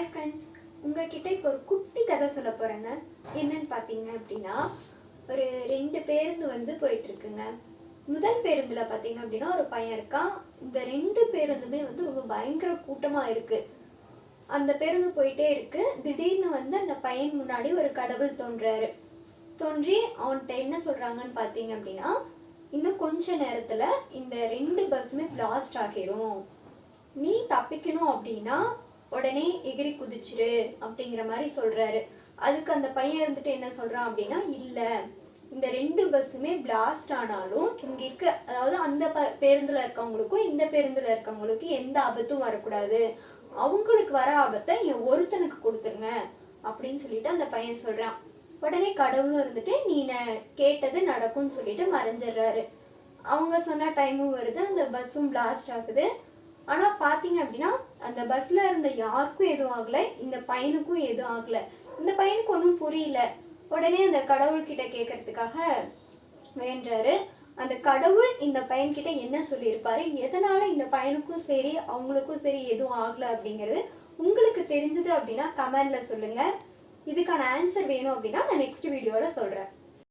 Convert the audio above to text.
Hi friends உங்ககிட்ட இப்போ ஒரு குட்டி கதை சொல்ல போகிறேங்க என்னன்னு பார்த்தீங்க அப்படின்னா ஒரு ரெண்டு பேருந்து வந்து போயிட்டுருக்குங்க. முதல் பேருந்தில் பார்த்தீங்க அப்படின்னா ஒரு பையன் இருக்கான். இந்த ரெண்டு பேருந்துமே வந்து ரொம்ப பயங்கர கூட்டமாக இருக்குது அந்த பேருந்து போயிட்டே இருக்கு. திடீர்னு வந்து அந்த பையன் முன்னாடி ஒரு கடவுள் தோன்றாரு. தோன்றி அவன்கிட்ட என்ன சொல்கிறாங்கன்னு பார்த்தீங்க அப்படின்னா இன்னும் கொஞ்ச நேரத்தில் இந்த ரெண்டு பஸ்ஸுமே பிளாஸ்ட் ஆகிரும். நீ தப்பிக்கணும் அப்படின்னா உடனே எகிரி குதிச்சிரு அப்படிங்கிற மாதிரி சொல்கிறாரு அதுக்கு அந்த பையன் இருந்துட்டு என்ன சொல்கிறான் அப்படின்னா இல்லை இந்த ரெண்டு பஸ்ஸுமே பிளாஸ்ட் ஆனாலும் இங்கே இருக்க அதாவது அந்த ப- பேருந்தில் இருக்கவங்களுக்கும் இந்த பேருந்தில் இருக்கவங்களுக்கும் எந்த ஆபத்தும் வரக்கூடாது. அவங்களுக்கு வர ஆபத்தை என் ஒருத்தனுக்கு கொடுத்துருங்க அப்படின்னு சொல்லிட்டு அந்த பையன் சொல்கிறான் உடனே கடவுளும் இருந்துட்டு நீ கேட்டது நடக்கும்னு சொல்லிட்டு மறைஞ்சிடுறாரு. அவங்க சொன்ன டைமும் வருது அந்த பஸ்ஸும் பிளாஸ்ட் ஆகுது. ஆனால் பார்த்தீங்க அப்படின்னா அந்த பஸ்ஸில் இருந்த யாருக்கும் எதுவும் ஆகலை இந்த பையனுக்கும் எதுவும் ஆகலை. இந்த பையனுக்கு ஒன்றும் புரியல. உடனே அந்த கடவுள்கிட்ட கேட்கறதுக்காக வேண்டுறாரு. அந்த கடவுள் இந்த பையன்கிட்ட என்ன சொல்லியிருப்பாரு? எதனால இந்த பையனுக்கும் சரி அவங்களுக்கும் சரி எதுவும் ஆகலை அப்படிங்கிறது உங்களுக்கு தெரிஞ்சது அப்படின்னா கமெண்ட்ல சொல்லுங்க. இதுக்கான ஆன்சர் வேணும் அப்படின்னா நான் நெக்ஸ்ட் வீடியோவில் சொல்கிறேன்